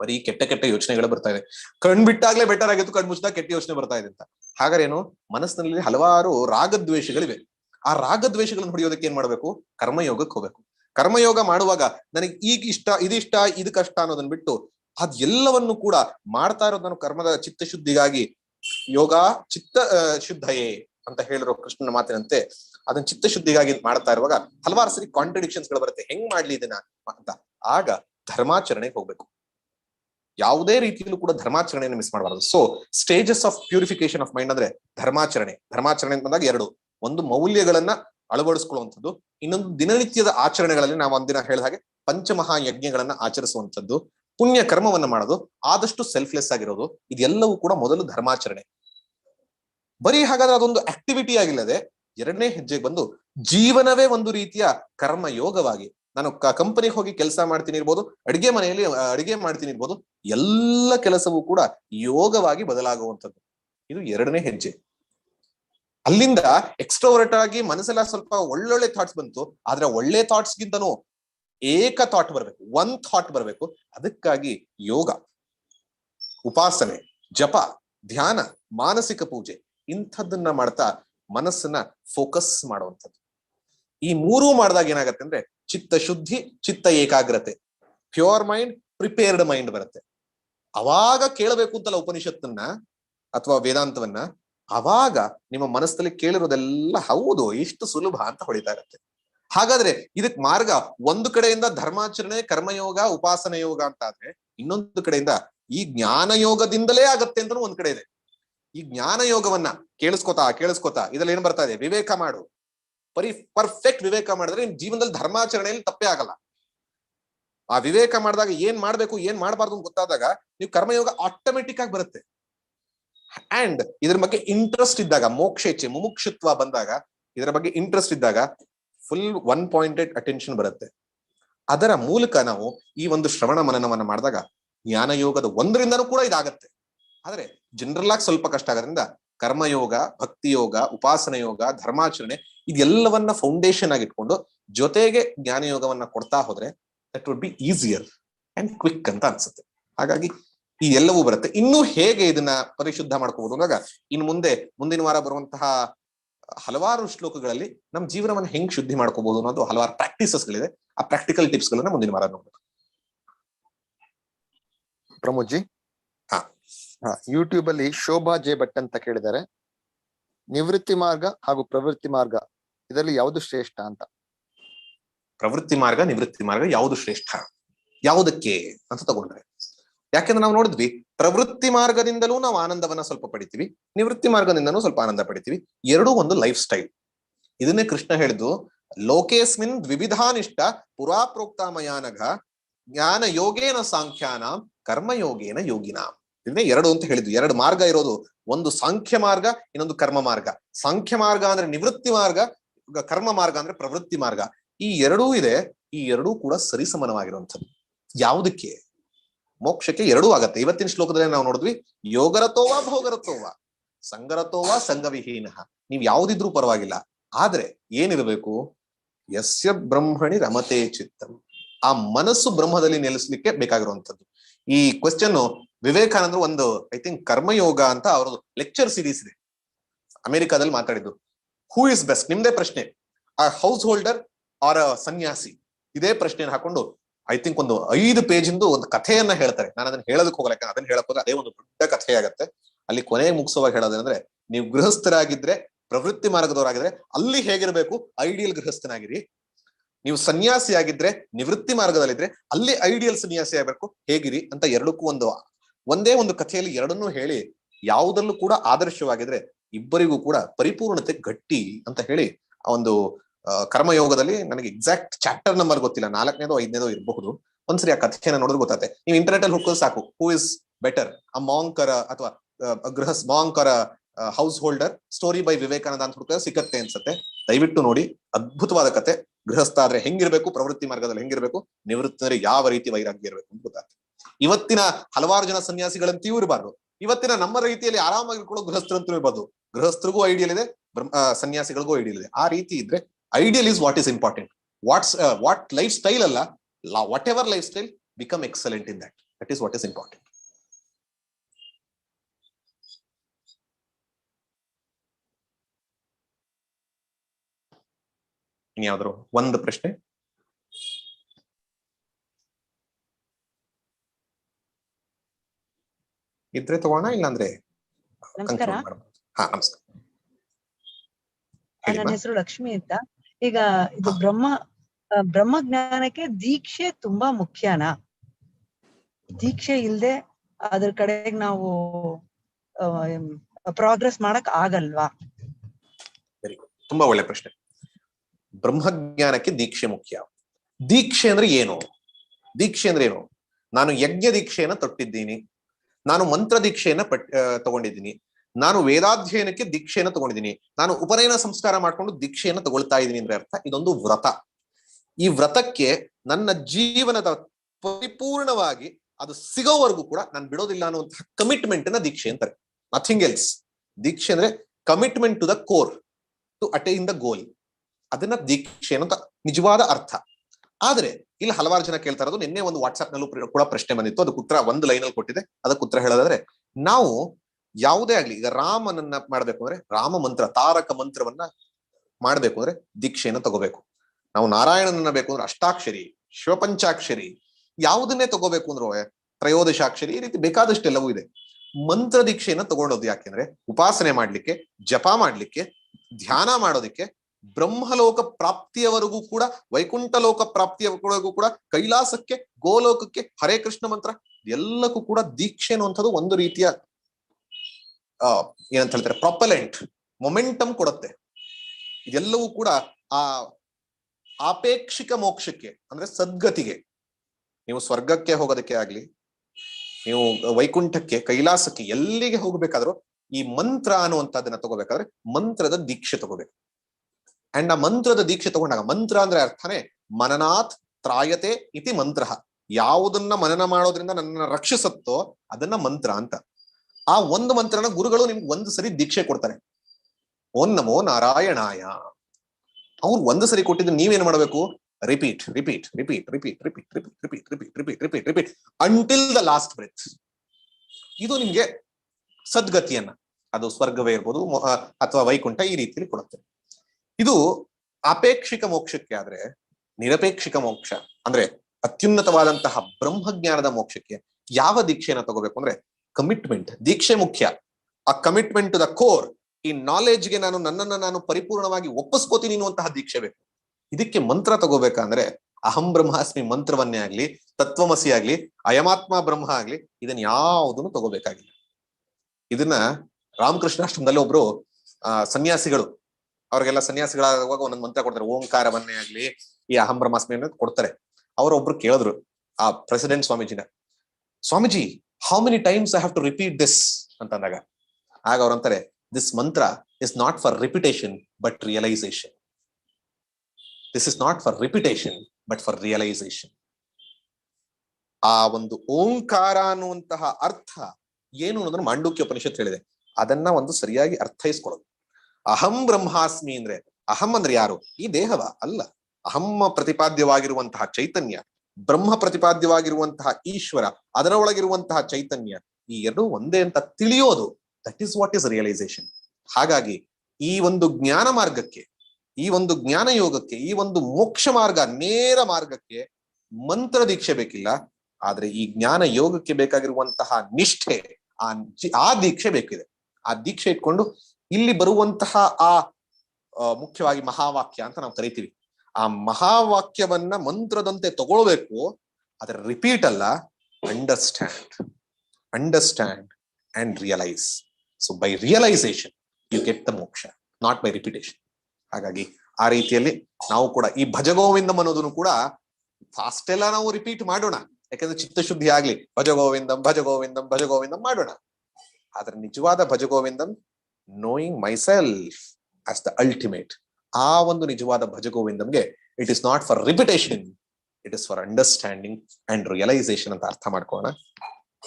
ಬರೀ ಕೆಟ್ಟ ಕೆಟ್ಟ ಯೋಚನೆಗಳು ಬರ್ತಾ ಇದೆ. ಕಣ್ ಬಿಟ್ಟಾಗ್ಲೇ ಬೆಟರ್ ಆಗಿತ್ತು ಕಣ್ ಮುಚ್ಚಿದಾಗ ಕೆಟ್ಟ ಯೋಚನೆ ಬರ್ತಾ ಇದೆ ಅಂತ. ಹಾಗಾರೇನು ಮನಸ್ಸಿನಲ್ಲಿ ಹಲವಾರು ರಾಗದ್ವೇಷಗಳಿವೆ. ಆ ರಾಗದ್ವೇಷಗಳನ್ನು ಹೊಡೆಯೋದಕ್ಕೆ ಏನ್ ಮಾಡ್ಬೇಕು? ಕರ್ಮಯೋಗಕ್ಕೆ ಹೋಗ್ಬೇಕು. ಕರ್ಮಯೋಗ ಮಾಡುವಾಗ ನನಗೆ ಈಗ ಇಷ್ಟ, ಇದಿಷ್ಟ, ಇದು ಕಷ್ಟ ಅನ್ನೋದನ್ನ ಬಿಟ್ಟು ಅದೆಲ್ಲವನ್ನು ಕೂಡ ಮಾಡ್ತಾ ಇರೋದು ನಾನು ಕರ್ಮದ ಚಿತ್ತಶುದ್ಧಿಗಾಗಿ ಯೋಗ ಚಿತ್ತ ಶುದ್ಧಯೇ ಅಂತ ಹೇಳಿರೋ ಕೃಷ್ಣನ ಮಾತಿನಂತೆ ಅದನ್ನ ಚಿತ್ತಶುದ್ಧಿಗಾಗಿ ಮಾಡ್ತಾ ಇರುವಾಗ ಹಲವಾರು ಸರಿ ಕಾಂಟ್ರಡಿಕ್ಷನ್ಸ್ಗಳು ಬರುತ್ತೆ. ಹೆಂಗ್ ಮಾಡ್ಲಿ ಇದನ್ನ ಅಂತ. ಆಗ ಧರ್ಮಾಚರಣೆಗೆ ಹೋಗ್ಬೇಕು. ಯಾವುದೇ ರೀತಿಯಲ್ಲೂ ಕೂಡ ಧರ್ಮಾಚರಣೆಯನ್ನು ಮಿಸ್ ಮಾಡಬಾರದು. So stages of purification of mind ಅಂದ್ರೆ ಧರ್ಮಾಚರಣೆ. ಧರ್ಮಾಚರಣೆ ಅಂತ ಬಂದಾಗ ಎರಡು. ಒಂದು ಮೌಲ್ಯಗಳನ್ನ ಅಳವಡಿಸ್ಕೊಳ್ಳುವಂಥದ್ದು. ಇನ್ನೊಂದು ದಿನನಿತ್ಯದ ಆಚರಣೆಗಳಲ್ಲಿ ನಾವು ಒಂದಿನ ಹೇಳಿದ ಹಾಗೆ ಪಂಚಮಹಾ ಯಜ್ಞಗಳನ್ನ ಆಚರಿಸುವಂಥದ್ದು ಪುಣ್ಯ ಕರ್ಮವನ್ನ ಮಾಡೋದು, ಆದಷ್ಟು ಸೆಲ್ಫ್ಲೆಸ್ ಆಗಿರೋದು, ಇದೆಲ್ಲವೂ ಕೂಡ ಮೊದಲು ಧರ್ಮಾಚರಣೆ. ಬರೀ ಹಾಗಾದ್ರೆ ಅದೊಂದು ಆಕ್ಟಿವಿಟಿ ಆಗಿಲ್ಲದೆ ಎರಡನೇ ಹೆಜ್ಜೆಗೆ ಬಂದು ಜೀವನವೇ ಒಂದು ರೀತಿಯ ಕರ್ಮ ಯೋಗವಾಗಿ ನಾನು ಕಂಪನಿಗೆ ಹೋಗಿ ಕೆಲಸ ಮಾಡ್ತೀನಿ ಇರ್ಬೋದು ಅಡಿಗೆ ಮನೆಯಲ್ಲಿ ಅಡಿಗೆ ಮಾಡ್ತೀನಿ ಇರ್ಬೋದು ಎಲ್ಲ ಕೆಲಸವೂ ಕೂಡ ಯೋಗವಾಗಿ ಬದಲಾಗುವಂಥದ್ದು. ಇದು ಎರಡನೇ ಹೆಜ್ಜೆ. ಅಲ್ಲಿಂದ ಎಕ್ಸ್ಟ್ರೋವರ್ಟ್ ಆಗಿ ಮನಸ್ಸೆಲ್ಲ ಸ್ವಲ್ಪ ಒಳ್ಳೊಳ್ಳೆ ಥಾಟ್ಸ್ ಬಂತು. ಆದ್ರೆ ಒಳ್ಳೆ ಥಾಟ್ಸ್ ಗಿಂತನೂ ಏಕ ಥಾಟ್ ಬರ್ಬೇಕು ಒಂದ್ ಥಾಟ್ ಬರ್ಬೇಕು. ಅದಕ್ಕಾಗಿ ಯೋಗ, ಉಪಾಸನೆ, ಜಪ, ಧ್ಯಾನ, ಮಾನಸಿಕ ಪೂಜೆ ಇಂಥದ್ದನ್ನ ಮಾಡ್ತಾ ಮನಸ್ಸನ್ನ ಫೋಕಸ್ ಮಾಡುವಂಥದ್ದು. ಈ ಮೂರೂ ಮಾಡಿದಾಗ ಏನಾಗತ್ತೆ ಅಂದ್ರೆ ಚಿತ್ತ ಶುದ್ಧಿ, ಚಿತ್ತ ಏಕಾಗ್ರತೆ ಪ್ಯೂರ್ ಮೈಂಡ್ ಪ್ರಿಪೇರ್ಡ್ ಮೈಂಡ್ ಬರುತ್ತೆ. ಅವಾಗ ಕೇಳಬೇಕು ಅಂತಲ್ಲ ಉಪನಿಷತ್ತನ್ನ ಅಥವಾ ವೇದಾಂತವನ್ನ. ಅವಾಗ ನಿಮ್ಮ ಮನಸ್ಸಲ್ಲಿ ಕೇಳಿರೋದೆಲ್ಲ, ಹೌದು, ಇಷ್ಟು ಸುಲಭ ಅಂತ ಹೊಳಿತಾ ಇರುತ್ತೆ. ಹಾಗಾದ್ರೆ ಇದಕ್ ಮಾರ್ಗ ಒಂದು ಕಡೆಯಿಂದ ಧರ್ಮಾಚರಣೆ, ಕರ್ಮಯೋಗ, ಉಪಾಸನ ಯೋಗ ಅಂತ ಆದ್ರೆ ಇನ್ನೊಂದು ಕಡೆಯಿಂದ ಈ ಜ್ಞಾನ ಯೋಗದಿಂದಲೇ ಆಗತ್ತೆ ಅಂತ ಒಂದ್ ಕಡೆ ಇದೆ. ಈ ಜ್ಞಾನ ಯೋಗವನ್ನ ಕೇಳಿಸ್ಕೊತಾ ಕೇಳಿಸ್ಕೊತಾ, ಇದ್ರಲ್ಲಿ ಏನ್ ಬರ್ತಾ ಇದೆ? ವಿವೇಕ ಮಾಡು. ಪರಿ ಪರ್ಫೆಕ್ಟ್ ವಿವೇಕ ಮಾಡಿದ್ರೆ ನಿಮ್ ಜೀವನದಲ್ಲಿ ಧರ್ಮಾಚರಣೆಯಲ್ಲಿ ತಪ್ಪೇ ಆಗಲ್ಲ. ಆ ವಿವೇಕ ಮಾಡಿದಾಗ ಏನ್ ಮಾಡ್ಬೇಕು, ಏನ್ ಮಾಡಬಾರ್ದು ಅಂತ ಗೊತ್ತಾದಾಗ ನೀವು ಕರ್ಮಯೋಗ ಆಟೋಮೆಟಿಕ್ ಆಗಿ ಬರುತ್ತೆ. ಅಂಡ್ ಇದ್ರ ಬಗ್ಗೆ ಇಂಟ್ರೆಸ್ಟ್ ಇದ್ದಾಗ, ಮೋಕ್ಷ ಇಚ್ಛೆ, ಮುಮುಕ್ಷುತ್ವ ಬಂದಾಗ, ಇದರ ಬಗ್ಗೆ ಇಂಟ್ರೆಸ್ಟ್ ಇದ್ದಾಗ ಫುಲ್ ಒನ್ ಪಾಯಿಂಟೆಡ್ ಅಟೆನ್ಷನ್ ಬರುತ್ತೆ. ಅದರ ಮೂಲಕ ನಾವು ಈ ಒಂದು ಶ್ರವಣ ಮನನವನ್ನ ಮಾಡಿದಾಗ, ಜ್ಞಾನ ಯೋಗದ ಒಂದರಿಂದನೂ ಕೂಡ ಇದಾಗತ್ತೆ. ಆದ್ರೆ ಜನರಲ್ ಆಗಿ ಸ್ವಲ್ಪ ಕಷ್ಟ ಆಗೋದ್ರಿಂದ ಕರ್ಮಯೋಗ ಭಕ್ತಿಯೋಗ ಉಪಾಸನ ಯೋಗ, ಧರ್ಮಾಚರಣೆ ಇದೆಲ್ಲವನ್ನ ಫೌಂಡೇಶನ್ ಆಗಿ ಇಟ್ಕೊಂಡು ಜೊತೆಗೆ ಜ್ಞಾನ ಯೋಗವನ್ನ ಕೊಡ್ತಾ ಹೋದ್ರೆ that would be easier and quick ಅಂತ ಅನ್ಸುತ್ತೆ. ಹಾಗಾಗಿ ಈ ಎಲ್ಲವೂ ಬರುತ್ತೆ. ಇನ್ನು ಹೇಗೆ ಇದನ್ನ ಪರಿಶುದ್ಧ ಮಾಡ್ಕೋಬಹುದು ಅಂದಾಗ ಇನ್ನು ಮುಂದೆ ಮುಂದಿನ ವಾರ ಬರುವಂತಹ ಹಲವಾರು ಶ್ಲೋಕಗಳಲ್ಲಿ ನಮ್ಮ ಜೀವನವನ್ನ ಹೆಂಗ್ ಶುದ್ಧಿ ಮಾಡ್ಕೋಬಹುದು ಅನ್ನೋದು ಹಲವಾರು ಪ್ರಾಕ್ಟೀಸಸ್ ಗಳಿದೆ ಆ ಪ್ರಾಕ್ಟಿಕಲ್ ಟಿಪ್ಸ್ ಗಳನ್ನ ಮುಂದಿನ ವಾರ ನೋಡೋಣ. ಪ್ರಮೋದ್ ಜಿ ಹಾ. ಹಾ ಯೂಟ್ಯೂಬ್ ಅಲ್ಲಿ ಶೋಭಾ ಜೆ ಭಟ್ ಅಂತ ಕೇಳಿದ್ದಾರೆ. ನಿವೃತ್ತಿ ಮಾರ್ಗ ಹಾಗೂ ಪ್ರವೃತ್ತಿ ಮಾರ್ಗ ಇದರಲ್ಲಿ ಯಾವುದು ಶ್ರೇಷ್ಠ ಅಂತ? ಪ್ರವೃತ್ತಿ ಮಾರ್ಗ ನಿವೃತ್ತಿ ಮಾರ್ಗ ಯಾವುದು ಶ್ರೇಷ್ಠ? ಯಾವುದಕ್ಕೆ ಅಂತ ತಗೊಂಡ್ರೆ. ಯಾಕೆಂದ್ರೆ ನಾವು ನೋಡಿದ್ವಿ, ಪ್ರವೃತ್ತಿ ಮಾರ್ಗದಿಂದಲೂ ನಾವು ಆನಂದವನ್ನ ಸ್ವಲ್ಪ ಪಡಿತೀವಿ, ನಿವೃತ್ತಿ ಮಾರ್ಗದಿಂದನೂ ಸ್ವಲ್ಪ ಆನಂದ ಪಡಿತೀವಿ. ಎರಡೂ ಒಂದು ಲೈಫ್ ಸ್ಟೈಲ್. ಇದನ್ನೇ ಕೃಷ್ಣ ಹೇಳಿದ್ದು, ಲೋಕೇಸ್ಮಿನ್ ದ್ವಿವಿಧಾನಿಷ್ಠ ಪುರಾಪ್ರೋಕ್ತಾಮಯಾನಘ ಜ್ಞಾನ ಯೋಗೇನ ಸಾಂಖ್ಯಾನ ಕರ್ಮಯೋಗೇನ ಯೋಗಿನಾಂ. ಇದನ್ನೇ ಎರಡು ಅಂತ ಹೇಳಿದ್ವಿ. ಎರಡು ಮಾರ್ಗ ಇರೋದು, ಒಂದು ಸಾಂಖ್ಯ ಮಾರ್ಗ, ಇನ್ನೊಂದು ಕರ್ಮ ಮಾರ್ಗ. ಸಾಂಖ್ಯ ಮಾರ್ಗ ಅಂದ್ರೆ ನಿವೃತ್ತಿ ಮಾರ್ಗ, ಕರ್ಮ ಮಾರ್ಗ ಅಂದ್ರೆ ಪ್ರವೃತ್ತಿ ಮಾರ್ಗ. ಈ ಎರಡೂ ಇದೆ, ಈ ಎರಡೂ ಕೂಡ ಸರಿಸಮನವಾಗಿರುವಂಥದ್ದು. ಯಾವುದಕ್ಕೆ? ಮೋಕ್ಷಕ್ಕೆ ಎರಡೂ ಆಗತ್ತೆ. ಇವತ್ತಿನ ಶ್ಲೋಕದಲ್ಲಿ ನಾವು ನೋಡಿದ್ವಿ, ಯೋಗರತೋವಾ ಭೋಗರತೋವ, ಸಂಗರತೋವಾ ಸಂಗವಿಹೀನ. ನೀವ್ ಯಾವ್ದಿದ್ರೂ ಪರವಾಗಿಲ್ಲ. ಆದ್ರೆ ಏನಿರಬೇಕು? ಯಸ್ಯ ಬ್ರಹ್ಮಣಿ ರಮತೆ ಚಿತ್ತಂ. ಆ ಮನಸ್ಸು ಬ್ರಹ್ಮದಲ್ಲಿ ನೆಲೆಸಲಿಕ್ಕೆ ಬೇಕಾಗಿರುವಂಥದ್ದು. ಈ ಕ್ವಶನ್ ವಿವೇಕಾನಂದರು ಒಂದು ಐ ಥಿಂಕ್ ಕರ್ಮಯೋಗ ಅಂತ ಅವರದು ಲೆಕ್ಚರ್ ಸೀರೀಸ್ ಇದೆ. ಅಮೆರಿಕಾದಲ್ಲಿ ಮಾತಾಡಿದ್ದು. ಹೂ ಇಸ್ ಬೆಸ್ಟ್ ನಿಮ್ದೇ ಪ್ರಶ್ನೆ. ಆ ಹೌಸ್ ಹೋಲ್ಡರ್ ಆರ್ ಸನ್ಯಾಸಿ? ಇದೇ ಪ್ರಶ್ನೆಯನ್ನು ಹಾಕೊಂಡು ಐ ಥಿಂಕ್ ಒಂದು ಐದು ಪೇಜಿಂದು ಒಂದು ಕಥೆಯನ್ನ ಹೇಳ್ತಾರೆ. ನಾನು ಅದನ್ನ ಹೇಳೋದಕ್ಕೆ ಹೋಗಲ್ಲ ಅದನ್ನ ಹೇಳಕ್ ಅದೇ ಒಂದು ದೊಡ್ಡ ಕಥೆ ಆಗತ್ತೆ. ಅಲ್ಲಿ ಕೊನೆ ಮುಗಿಸುವಾಗ ಹೇಳೋದಂದ್ರೆ ನೀವು ಗೃಹಸ್ಥರಾಗಿದ್ರೆ, ಪ್ರವೃತ್ತಿ ಮಾರ್ಗದವರಾಗಿದ್ರೆ, ಅಲ್ಲಿ ಹೇಗಿರ್ಬೇಕು? ಐಡಿಯಲ್ ಗೃಹಸ್ಥನಾಗಿರಿ. ನೀವು ಸನ್ಯಾಸಿ ಆಗಿದ್ರೆ, ನಿವೃತ್ತಿ ಮಾರ್ಗದಲ್ಲಿದ್ರೆ, ಅಲ್ಲಿ ಐಡಿಯಲ್ ಸನ್ಯಾಸಿ ಆಗ್ಬೇಕು. ಹೇಗಿರಿ ಅಂತ ಎರಡಕ್ಕೂ ಒಂದು, ಒಂದೇ ಒಂದು ಕಥೆಯಲ್ಲಿ ಎರಡನ್ನೂ ಹೇಳಿ ಯಾವುದಲ್ಲೂ ಕೂಡ ಆದರ್ಶವಾಗಿದ್ರೆ, ಇಬ್ಬರಿಗೂ ಕೂಡ ಪರಿಪೂರ್ಣತೆ ಗಟ್ಟಿ ಅಂತ ಹೇಳಿ ಆ ಒಂದು ಕರ್ಮಯೋಗದಲ್ಲಿ ನನಗೆ ಎಕ್ಸಾಕ್ಟ್ ಚಾಪ್ಟರ್ ನಂಬರ್ ಗೊತ್ತಿಲ್ಲ. ನಾಲ್ಕನೇದೋ, ಐದನೇದೋ ಇರಬಹುದು. ಒಂದ್ಸರಿ ಆ ಕಥೆಯನ್ನ ನೋಡಿದ್ರೆ ಗೊತ್ತಾಗುತ್ತೆ. ನೀವು ಇಂಟರ್ನೆಟ್ ಅಲ್ಲಿ ಹುಡುಕೋದು ಸಾಕು. ಹೂ ಇಸ್ ಬೆಟರ್ ಅ ಮಾಂಕರ ಅಥವಾ ಗೃಹ ಮಾಂಕರ householder story by Vivekananda ಅಂತ ಹುಡುಕಿದ್ರೆ ಸಿಕ್ಕತ್ತೆ ಅನ್ಸುತ್ತೆ. ದಯವಿಟ್ಟು ನೋಡಿ. ಅದ್ಭುತವಾದ ಕತೆ. ಗೃಹಸ್ಥ ಆದ್ರೆ ಹೆಂಗಿರ್ಬೇಕು, ಪ್ರವೃತ್ತಿ ಮಾರ್ಗದಲ್ಲಿ ಹೆಂಗಿರ್ಬೇಕು ನಿವೃತ್ತಿ ಅಂದ್ರೆ ಯಾವ ರೀತಿ ವೈರಾಗ್ಯ ಇರಬೇಕು ಅಂತ ಗೊತ್ತಾಗ್ತದೆ ಇವತ್ತಿನ ಹಲವಾರು ಜನ ಸನ್ಯಾಸಿಗಳಂತೆಯೂ ಇರಬಾರ್ದು. ಇವತ್ತಿನ ನಮ್ಮ ರೀತಿಯಲ್ಲಿ ಆರಾಮಾಗಿ ಕೂಡ ಗೃಹಸ್ಥರಂತೂ ಇರಬಾರ್ದು. ಗೃಹಸ್ಥರಿಗೂ ಐಡಿಯಲ್ ಇದೆ ಸನ್ಯಾಸಿಗಳಿಗೂ ಐಡಿಯಲ್ ಇದೆ. ಆ ರೀತಿ ಇದ್ರೆ ideal is what is important what's what lifestyle ಅಲ್ಲ whatever lifestyle become excellent in that that is what is important ಇನ್ಯಾವ್ದಾರು ಒಂದು ಪ್ರಶ್ನೆ ಇದ್ರೆ ತಗೋಣ ಇಲ್ಲಾಂದ್ರೆ ನಮಸ್ಕಾರ ಹಾ ನಮಸ್ಕಾರ ನನ್ನ ಹೆಸರು ಲಕ್ಷ್ಮಿ ಅಂತ ಈಗ ಇದು ಬ್ರಹ್ಮ ಬ್ರಹ್ಮ ಜ್ಞಾನಕ್ಕೆ ದೀಕ್ಷೆ ತುಂಬಾ ಮುಖ್ಯನಾ? ದೀಕ್ಷೆ ಇಲ್ದೆ ಅದ್ರ ಕಡೆಗೆ ನಾವು ಪ್ರೋಗ್ರೆಸ್ ಮಾಡಕ್ ಆಗಲ್ವಾ? ತುಂಬಾ ಒಳ್ಳೆ ಪ್ರಶ್ನೆ. ಬ್ರಹ್ಮಜ್ಞಾನಕ್ಕೆ ದೀಕ್ಷೆ ಮುಖ್ಯ. ದೀಕ್ಷೆ ಅಂದ್ರೆ ಏನು? ದೀಕ್ಷೆ ಅಂದ್ರೆ ಏನು? ನಾನು ಯಜ್ಞ ದೀಕ್ಷೆಯನ್ನ ತೊಟ್ಟಿದ್ದೀನಿ. ನಾನು ಮಂತ್ರ ದೀಕ್ಷೆಯನ್ನ ಪಟ್ ತಗೊಂಡಿದ್ದೀನಿ. ನಾನು ವೇದಾಧ್ಯಯನಕ್ಕೆ ದೀಕ್ಷೆಯನ್ನು ತಗೊಂಡಿದ್ದೀನಿ. ನಾನು ಉಪನಯನ ಸಂಸ್ಕಾರ ಮಾಡ್ಕೊಂಡು ದೀಕ್ಷೆಯನ್ನು ತಗೊಳ್ತಾ ಇದ್ದೀನಿ ಅಂದ್ರೆ ಅರ್ಥ. ಇದೊಂದು ವ್ರತ. ಈ ವ್ರತಕ್ಕೆ ನನ್ನ ಜೀವನದ ಪರಿಪೂರ್ಣವಾಗಿ ಅದು ಸಿಗೋವರೆಗೂ ಕೂಡ ನಾನು ಬಿಡೋದಿಲ್ಲ ಅನ್ನುವಂತಹ ಕಮಿಟ್ಮೆಂಟ್ನ ದೀಕ್ಷೆ ಅಂತಾರೆ. ನಥಿಂಗ್ ಎಲ್ಸ್ ದೀಕ್ಷೆ ಅಂದ್ರೆ commitment to the core to attain the goal ಅದನ್ನ ದೀಕ್ಷೆ ಅನ್ನೋ ನಿಜವಾದ ಅರ್ಥ. ಆದ್ರೆ ಇಲ್ಲಿ ಹಲವಾರು ಜನ ಕೇಳ್ತಾ ಇರೋದು, ನಿನ್ನೆ ಒಂದು ವಾಟ್ಸ್ಆಪ್ ನಲ್ಲೂ ಕೂಡ ಪ್ರಶ್ನೆ ಬಂದಿತ್ತು. ಅದಕ್ಕೆ ಉತ್ತರ ಒಂದು ಲೈನ್ ಅಲ್ಲಿ ಕೊಟ್ಟಿದೆ. ಅದಕ್ಕೆ ಉತ್ತರ ಹೇಳೋದಾದ್ರೆ, ನಾವು ಯಾವುದೇ ಆಗ್ಲಿ, ಈಗ ರಾಮನನ್ನ ಮಾಡ್ಬೇಕು ಅಂದ್ರೆ, ರಾಮ ಮಂತ್ರ, ತಾರಕ ಮಂತ್ರವನ್ನ ಮಾಡ್ಬೇಕು ಅಂದ್ರೆ ದೀಕ್ಷೆಯನ್ನ ತಗೋಬೇಕು. ನಾವು ನಾರಾಯಣನನ್ನ ಬೇಕು ಅಂದ್ರೆ ಅಷ್ಟಾಕ್ಷರಿ, ಶಿವಪಂಚಾಕ್ಷರಿ, ಯಾವುದನ್ನೇ ತಗೋಬೇಕು ಅಂದ್ರೂ, ತ್ರಯೋದಶಾಕ್ಷರಿ ಈ ರೀತಿ ಬೇಕಾದಷ್ಟೆಲ್ಲವೂ ಇದೆ. ಮಂತ್ರ ದೀಕ್ಷೆಯನ್ನ ತಗೊಂಡೋದು ಯಾಕೆಂದ್ರೆ ಉಪಾಸನೆ ಮಾಡ್ಲಿಕ್ಕೆ, ಜಪ ಮಾಡ್ಲಿಕ್ಕೆ, ಧ್ಯಾನ ಮಾಡೋದಿಕ್ಕೆ, ಬ್ರಹ್ಮಲೋಕ ಪ್ರಾಪ್ತಿಯವರೆಗೂ ಕೂಡ ವೈಕುಂಠ ಲೋಕ ಪ್ರಾಪ್ತಿಯವರೆಗೂ ಕೂಡ, ಕೈಲಾಸಕ್ಕೆ, ಗೋಲೋಕಕ್ಕೆ ಹರೇ ಕೃಷ್ಣ ಮಂತ್ರ, ಎಲ್ಲಕ್ಕೂ ಕೂಡ ದೀಕ್ಷೆ ಅನ್ನುವಂಥದ್ದು ಒಂದು ರೀತಿಯ ಏನಂತ ಹೇಳ್ತಾರೆ ಪ್ರೊಪಲೆಂಟ್ ಮೊಮೆಂಟಮ್ ಕೊಡುತ್ತೆ. ಇದೆಲ್ಲವೂ ಕೂಡ ಆ ಆಪೇಕ್ಷಿಕ ಮೋಕ್ಷಕ್ಕೆ, ಅಂದ್ರೆ ಸದ್ಗತಿಗೆ. ನೀವು ಸ್ವರ್ಗಕ್ಕೆ ಹೋಗೋದಕ್ಕೆ ಆಗ್ಲಿ, ನೀವು ವೈಕುಂಠಕ್ಕೆ, ಕೈಲಾಸಕ್ಕೆ ಎಲ್ಲಿಗೆ ಹೋಗ್ಬೇಕಾದ್ರೂ ಈ ಮಂತ್ರ ಅನ್ನುವಂಥದ್ದನ್ನ ತಗೋಬೇಕಾದ್ರೆ ಮಂತ್ರದ ದೀಕ್ಷೆ ತಗೋಬೇಕು. ಅಂಡ್ ಆ ಮಂತ್ರದ ದೀಕ್ಷೆ ತಗೊಂಡಾಗ, ಮಂತ್ರ ಅಂದ್ರೆ ಅರ್ಥನೇ ಮನನಾಥ್ ತ್ರಾಯತೆ ಇತಿ ಮಂತ್ರ. ಯಾವುದನ್ನ ಮನನ ಮಾಡೋದ್ರಿಂದ ನನ್ನ ರಕ್ಷಿಸುತ್ತೋ ಅದನ್ನ ಮಂತ್ರ ಅಂತ. ಆ ಒಂದು ಮಂತ್ರನ ಗುರುಗಳು ನಿಮ್ಗೆ ಒಂದು ಸರಿ ದೀಕ್ಷೆ ಕೊಡ್ತಾರೆ. ಓಂ ನಮೋ ನಾರಾಯಣಾಯ. ಅವ್ರು ಒಂದು ಸರಿ ಕೊಟ್ಟಿದ್ದು ನೀವೇನ್ ಮಾಡಬೇಕು? Repeat repeat repeat repeat repeat repeat repeat repeat repeat repeat repeat until the last breath ಇದು ನಿಮ್ಗೆ ಸದ್ಗತಿಯನ್ನ, ಅದು ಸ್ವರ್ಗವೇ ಇರ್ಬೋದು ಅಥವಾ ವೈಕುಂಠ ಈ ರೀತಿಯಲ್ಲಿ ಕೊಡುತ್ತೆ. ಇದು ಅಪೇಕ್ಷಿಕ ಮೋಕ್ಷಕ್ಕೆ ಆದ್ರೆ, ನಿರಪೇಕ್ಷಿಕ ಮೋಕ್ಷ, ಅಂದ್ರೆ ಅತ್ಯುನ್ನತವಾದಂತಹ ಬ್ರಹ್ಮಜ್ಞಾನದ ಮೋಕ್ಷಕ್ಕೆ ಯಾವ ದೀಕ್ಷೆಯನ್ನ ತಗೋಬೇಕು ಅಂದ್ರೆ ಕಮಿಟ್ಮೆಂಟ್ ದೀಕ್ಷೆ ಮುಖ್ಯ. ಆ ಕಮಿಟ್ಮೆಂಟ್ ದ ಕೋರ್ ಈ ನಾಲೆಜ್ಗೆ ನಾನು ನನ್ನನ್ನು ನಾನು ಪರಿಪೂರ್ಣವಾಗಿ ಒಪ್ಪಿಸ್ಕೋತೀನಿ ಅನ್ನುವಂತಹ ದೀಕ್ಷೆ ಬೇಕು. ಇದಕ್ಕೆ ಮಂತ್ರ ತಗೋಬೇಕಂದ್ರೆ ಅಹಂ ಬ್ರಹ್ಮಾಸ್ಮಿ ಮಂತ್ರವನ್ನೇ ಆಗ್ಲಿ, ತತ್ವಮಸಿ ಆಗ್ಲಿ, ಅಯಮಾತ್ಮ ಬ್ರಹ್ಮ ಆಗ್ಲಿ, ಇದನ್ನ ಯಾವುದನ್ನು ತಗೋಬೇಕಾಗಿಲ್ಲ. ಇದನ್ನ ರಾಮಕೃಷ್ಣಾಷ್ಟಮದಲ್ಲಿ ಒಬ್ರು, ಆ, ಸನ್ಯಾಸಿಗಳು, ಅವ್ರಿಗೆಲ್ಲ ಸನ್ಯಾಸಿಗಳಾಗುವಾಗ ಒಂದೊಂದು ಮಂತ್ರ ಕೊಡ್ತಾರೆ, ಓಂಕಾರವನ್ನೇ ಆಗ್ಲಿ, ಈ ಅಹಂ ಬ್ರಹ್ಮಾಸ್ಮಿ ಕೊಡ್ತಾರೆ. ಅವರೊಬ್ರು ಕೇಳಿದ್ರು, ಆ president ಸ್ವಾಮೀಜಿನ, Swamiji how many times I have to repeat this ಅಂತ ಅಂದಾಗ ಆಗ ಅವ್ರಂತಾರೆ this mantra is not for repetition but realisation this is not for repetition but for realisation ಆ ಒಂದು ಓಂಕಾರ ಅನ್ನುವಂತಹ ಅರ್ಥ ಏನು ಅನ್ನೋದನ್ನ ಮಾಂಡುಕ್ಯ ಉಪನಿಷತ್ ಹೇಳಿದೆ. ಅದನ್ನ ಒಂದು ಸರಿಯಾಗಿ ಅರ್ಥೈಸ್ಕೊಳ್ಳೋದು. ಅಹಂ ಬ್ರಹ್ಮಾಸ್ಮಿ ಅಂದ್ರೆ, ಅಹಂ ಅಂದ್ರೆ ಯಾರು? ಈ ದೇಹವ ಅಲ್ಲ. ಅಹಮ್ಮ ಪ್ರತಿಪಾದ್ಯವಾಗಿರುವಂತಹ ಚೈತನ್ಯ. ಬ್ರಹ್ಮ ಪ್ರತಿಪಾದ್ಯವಾಗಿರುವಂತಹ ಈಶ್ವರ ಅದರ ಒಳಗಿರುವಂತಹ ಚೈತನ್ಯ ಈ ಎರಡು ಒಂದೇ ಅಂತ ತಿಳಿಯೋದು that is what is realisation ಹಾಗಾಗಿ ಈ ಒಂದು ಜ್ಞಾನ ಮಾರ್ಗಕ್ಕೆ ಈ ಒಂದು ಜ್ಞಾನ ಯೋಗಕ್ಕೆ ಈ ಒಂದು ಮೋಕ್ಷ ಮಾರ್ಗ ನೇರ ಮಾರ್ಗಕ್ಕೆ ಮಂತ್ರ ದೀಕ್ಷೆ ಬೇಕಿಲ್ಲ ಆದ್ರೆ ಈ ಜ್ಞಾನ ಯೋಗಕ್ಕೆ ಬೇಕಾಗಿರುವಂತಹ ನಿಷ್ಠೆ ಆ ಆ ದೀಕ್ಷೆ ಬೇಕಿದೆ. ಆ ದೀಕ್ಷೆ ಇಟ್ಕೊಂಡು ಇಲ್ಲಿ ಬರುವಂತಹ ಆ, ಮುಖ್ಯವಾಗಿ ಮಹಾವಾಕ್ಯ ಅಂತ ನಾವು ಕರಿತೀವಿ. ಆ ಮಹಾವಾಕ್ಯವನ್ನ ಮಂತ್ರದಂತೆ ತಗೊಳ್ಬೇಕು. ಅದರ ರಿಪೀಟ್ ಅಲ್ಲ understand understand and realise so by realisation you get the moksha not by repetition ಹಾಗಾಗಿ ಆ ರೀತಿಯಲ್ಲಿ ನಾವು ಕೂಡ ಈ ಭಜಗೋವಿಂದಂ ಅನ್ನೋದನ್ನು ಕೂಡ ಫಾಸ್ಟ್ ಎಲ್ಲ ನಾವು ರಿಪೀಟ್ ಮಾಡೋಣ. ಯಾಕಂದ್ರೆ ಚಿತ್ತಶುದ್ಧಿ ಆಗ್ಲಿ, ಭಜಗೋವಿಂದಂ ಭಜಗೋವಿಂದಂ ಭಜಗೋವಿಂದಂ ಮಾಡೋಣ. ಆದ್ರೆ ನಿಜವಾದ Bhajagovindam knowing myself as the ultimate ಆ ಒಂದು ನಿಜವಾದ ಭಜಗೋವಿಂದಂಗೆ it is not for repetition it is for understanding and realisation ಅಂತ ಅರ್ಥ ಮಾಡ್ಕೋಣ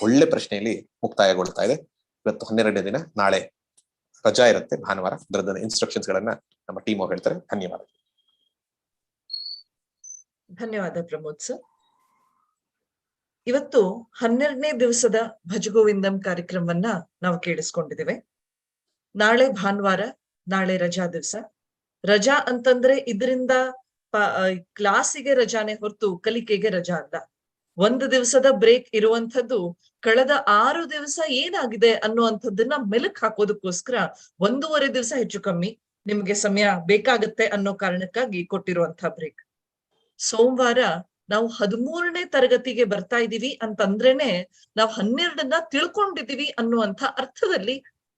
ಒಳ್ಳೆ ಪ್ರಶ್ನೆಯಲ್ಲಿ ಮುಕ್ತಾಯಗೊಳ್ತಾ ಇದೆ. ಇವತ್ತು ಹನ್ನೆರಡನೇ ದಿನ, ನಾಳೆ ರಜಾ ಇರುತ್ತೆ, ಭಾನುವಾರ. ಅದರದ ಇನ್ಸ್ಟ್ರಕ್ಷನ್ಸ್ ಗಳನ್ನ ನಮ್ಮ ಟೀಮ್ ಅವ್ರು ಹೇಳ್ತಾರೆ. ಧನ್ಯವಾದ. ಧನ್ಯವಾದ ಪ್ರಮೋದ್ ಸರ್ ಇವತ್ತು ಹನ್ನೆರಡನೇ ದಿವಸದ ಭಜಗೋವಿಂದಂ ಕಾರ್ಯಕ್ರಮವನ್ನ ನಾವು ಕೇಳಿಸ್ಕೊಂಡಿದ್ದೇವೆ. ನಾಳೆ ಭಾನುವಾರ, ನಾಳೆ ರಜಾ ದಿವಸ. ರಜಾ ಅಂತಂದ್ರೆ ಇದರಿಂದ ಕ್ಲಾಸಿಗೆ ರಜಾನೆ ಹೊರತು ಕಲಿಕೆಗೆ ರಜಾ ಅಲ್ಲ ಒಂದು ದಿವಸದ ಬ್ರೇಕ್ ಇರುವಂತದ್ದು ಕಳೆದ ಆರು ದಿವಸ ಏನಾಗಿದೆ ಅನ್ನುವಂಥದ್ದನ್ನ ಮೆಲುಕ್ ಹಾಕೋದಕ್ಕೋಸ್ಕರ ಒಂದೂವರೆ ದಿವಸ ಹೆಚ್ಚು ಕಮ್ಮಿ ನಿಮ್ಗೆ ಸಮಯ ಬೇಕಾಗತ್ತೆ ಅನ್ನೋ ಕಾರಣಕ್ಕಾಗಿ ಕೊಟ್ಟಿರುವಂತಹ ಬ್ರೇಕ್. ಸೋಮವಾರ ನಾವು ಹದಿಮೂರನೇ ತರಗತಿಗೆ ಬರ್ತಾ ಇದೀವಿ ಅಂತಂದ್ರೇನೆ ನಾವು ಹನ್ನೆರಡನ್ನ ತಿಳ್ಕೊಂಡಿದೀವಿ ಅನ್ನುವಂಥ ಅರ್ಥದಲ್ಲಿ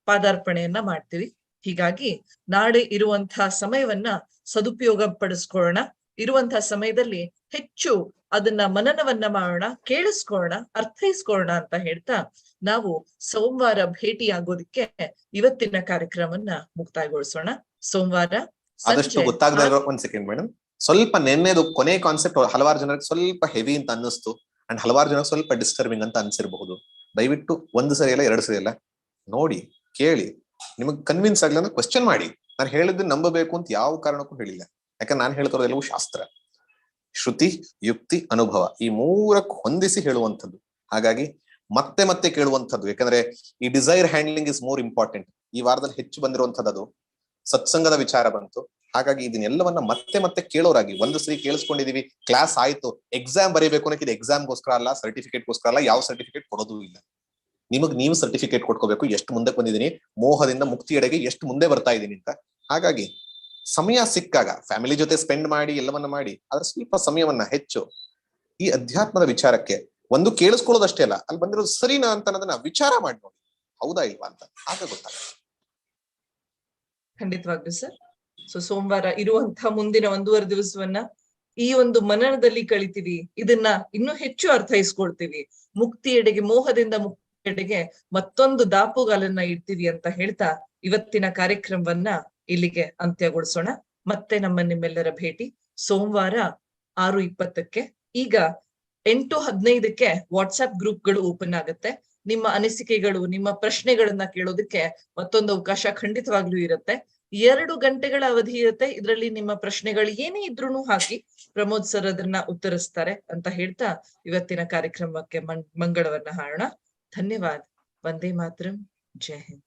ಪಾದಾರ್ಪಣೆಯನ್ನ ಮಾಡ್ತೀವಿ. ಹೀಗಾಗಿ ನಾಳೆ ಇರುವಂತಹ ಸಮಯವನ್ನ ಸದುಪಯೋಗ ಪಡಿಸ್ಕೊಳ್ಳೋಣ ಇರುವಂತಹ ಸಮಯದಲ್ಲಿ ಹೆಚ್ಚು ಅದನ್ನ ಮನನವನ್ನ ಮಾಡೋಣ ಕೇಳಿಸ್ಕೊಳ್ಳೋಣ ಅರ್ಥೈಸ್ಕೊಳ್ಳೋಣ ಅಂತ ಹೇಳ್ತಾ ನಾವು ಸೋಮವಾರ ಭೇಟಿಯಾಗೋದಿಕ್ಕೆ ಇವತ್ತಿನ ಕಾರ್ಯಕ್ರಮವನ್ನ ಮುಕ್ತಾಯಗೊಳಿಸೋಣ. ಸೋಮವಾರ ಆದಷ್ಟು ಗೊತ್ತಾಗದ ಒಂದ್ ಸೆಕೆಂಡ್ ಮೇಡಮ್ ಸ್ವಲ್ಪ ನೆನ್ನೆದು ಕೊನೆ ಕಾನ್ಸೆಪ್ಟ್ ಹಲವಾರು ಜನರಿಗೆ ಸ್ವಲ್ಪ ಹೆವಿ ಅಂತ ಅನ್ನಿಸ್ತು. ಅಂಡ್ ಹಲವಾರು ಜನಕ್ಕೆ ಸ್ವಲ್ಪ ಡಿಸ್ಟರ್ಬಿಂಗ್ ಅಂತ ಅನ್ಸಿರಬಹುದು. ದಯವಿಟ್ಟು ಒಂದು ಸರಿ ಅಲ್ಲ ಎರಡು ಸರಿ ಅಲ್ಲ. ನೋಡಿ ಕೇಳಿ. ನಿಮಗೆ ಕನ್ವಿನ್ಸ್ ಆಗ್ಲಿಲ್ಲ ಅಂದ್ರೆ ಕ್ವಶನ್ ಮಾಡಿ. ನಾನು ಹೇಳಿದ್ದು ನಂಬಬೇಕು ಅಂತ ಯಾವ ಕಾರಣಕ್ಕೂ ಹೇಳಿಲ್ಲ. ಯಾಕಂದ್ರೆ ನಾನು ಹೇಳ್ತಿರೋದೆಲ್ಲವೂ ಶಾಸ್ತ್ರ. ಶ್ರುತಿ, ಯುಕ್ತಿ, ಅನುಭವ ಈ ಮೂರಕ್ಕೂ ಹೊಂದಿಸಿ ಹೇಳುವಂಥದ್ದು. ಹಾಗಾಗಿ ಮತ್ತೆ ಮತ್ತೆ ಕೇಳುವಂಥದ್ದು. ಯಾಕಂದ್ರೆ ಈ desire handling is more important ಈ ವಾರದಲ್ಲಿ ಹೆಚ್ಚು ಬಂದಿರುವಂಥದ್ದು ಅದು. ಸತ್ಸಂಗದ ವಿಚಾರ ಬಂತು. ಹಾಗಾಗಿ ಇದನ್ನೆಲ್ಲವನ್ನ ಮತ್ತೆ ಮತ್ತೆ ಕೇಳೋರಾಗಿ. ಒಂದು ಸರಿ ಕೇಳಿಸ್ಕೊಂಡಿದೀವಿ ಕ್ಲಾಸ್ ಆಯ್ತು ಎಕ್ಸಾಮ್ ಬರೀಬೇಕು ಅನ್ನೋಕೆ ಇದು ಎಕ್ಸಾಮ್ಗೋಸ್ಕರ ಅಲ್ಲ ಸರ್ಟಿಫಿಕೇಟ್ಗೋಸ್ಕರ ಅಲ್ಲ, ಯಾವ ಸರ್ಟಿಫಿಕೇಟ್ ಕೊಡೋದು ಇಲ್ಲ. ನಿಮಗ್ ನೀವು ಸರ್ಟಿಫಿಕೇಟ್ ಕೊಟ್ಕೋಬೇಕು, ಎಷ್ಟು ಮುಂದಕ್ಕೆ ಬಂದಿದ್ದೀನಿ ಮೋಹದಿಂದ ಮುಕ್ತಿಯೆಡೆಗೆ ಎಷ್ಟು ಮುಂದೆ ಬರ್ತಾ ಇದ್ದೀನಿ ಅಂತ. ಹಾಗಾಗಿ, ಸಮಯ ಸಿಕ್ಕಾಗ ಫ್ಯಾಮಿಲಿ ಜೊತೆ ಸ್ಪೆಂಡ್ ಮಾಡಿ, ಎಲ್ಲವನ್ನ ಮಾಡಿ ಅದರ ಸ್ವಲ್ಪ ಸಮಯವನ್ನ ಹೆಚ್ಚು. ಈ ಅಧ್ಯಾತ್ಮದ ವಿಚಾರಕ್ಕೆ ಒಂದು ಕೇಳಿಸ್ಕೊಳ್ಳೋದಷ್ಟೇ ಅಲ್ಲ, ಅಲ್ಲಿ ಬಂದಿರೋದು ಸರಿನಾ ಅಂತ ಅನ್ನೋದನ್ನ ವಿಚಾರ ಮಾಡಿ ನೋಡಿ. ಹೌದಾ ಇಲ್ವಾ ಅಂತ. ಆಗ ಗೊತ್ತಾಗುತ್ತೆ. ಖಂಡಿತವಾಗ್ಲು ಸರ್. ಸೊ, ಸೋಮವಾರ ಇರುವಂತಹ ಮುಂದಿನ ಒಂದೂವರೆ ದಿವಸವನ್ನ ಈ ಒಂದು ಮನನದಲ್ಲಿ ಕಳಿತೀವಿ. ಇದನ್ನ ಇನ್ನೂ ಹೆಚ್ಚು ಅರ್ಥೈಸ್ಕೊಳ್ತೀವಿ. ಮುಕ್ತಿಯೆಡೆಗೆ, ಮೋಹದಿಂದ ಮುಕ್ತಿಯೆಡೆಗೆ ಮತ್ತೊಂದು ದಾಪುಗಾಲನ್ನ ಇಡ್ತೀವಿ ಅಂತ ಹೇಳ್ತಾ ಇವತ್ತಿನ ಕಾರ್ಯಕ್ರಮವನ್ನ ಇಲ್ಲಿಗೆ ಅಂತ್ಯಗೊಳಿಸೋಣ. ಮತ್ತೆ ನಮ್ಮ ನಿಮ್ಮೆಲ್ಲರ ಭೇಟಿ ಸೋಮವಾರ ಆರು ಇಪ್ಪತ್ತಕ್ಕೆ. ಈಗ ಎಂಟು ಹದಿನೈದಕ್ಕೆ ವಾಟ್ಸ್ಆಪ್ ಗ್ರೂಪ್ಗಳು ಓಪನ್ ಆಗುತ್ತೆ. ನಿಮ್ಮ ಅನಿಸಿಕೆಗಳು, ನಿಮ್ಮ ಪ್ರಶ್ನೆಗಳನ್ನ ಕೇಳೋದಕ್ಕೆ ಮತ್ತೊಂದು ಅವಕಾಶ ಖಂಡಿತವಾಗ್ಲೂ ಇರುತ್ತೆ. ಎರಡು ಗಂಟೆಗಳ ಅವಧಿ ಇರುತ್ತೆ. ಇದರಲ್ಲಿ ನಿಮ್ಮ ಪ್ರಶ್ನೆಗಳು ಏನೇ ಇದ್ರೂನು ಹಾಕಿ ಪ್ರಮೋದ್ ಸರ್ ಅದನ್ನ ಉತ್ತರಿಸ್ತಾರೆ ಅಂತ ಹೇಳ್ತಾ ಇವತ್ತಿನ ಕಾರ್ಯಕ್ರಮಕ್ಕೆ ಮಂಗಳವನ್ನ ಹಾಡೋಣ ಧನ್ಯವಾದ ವಂದೇ ಮಾತರಂ ಜೈ ಹಿಂದ್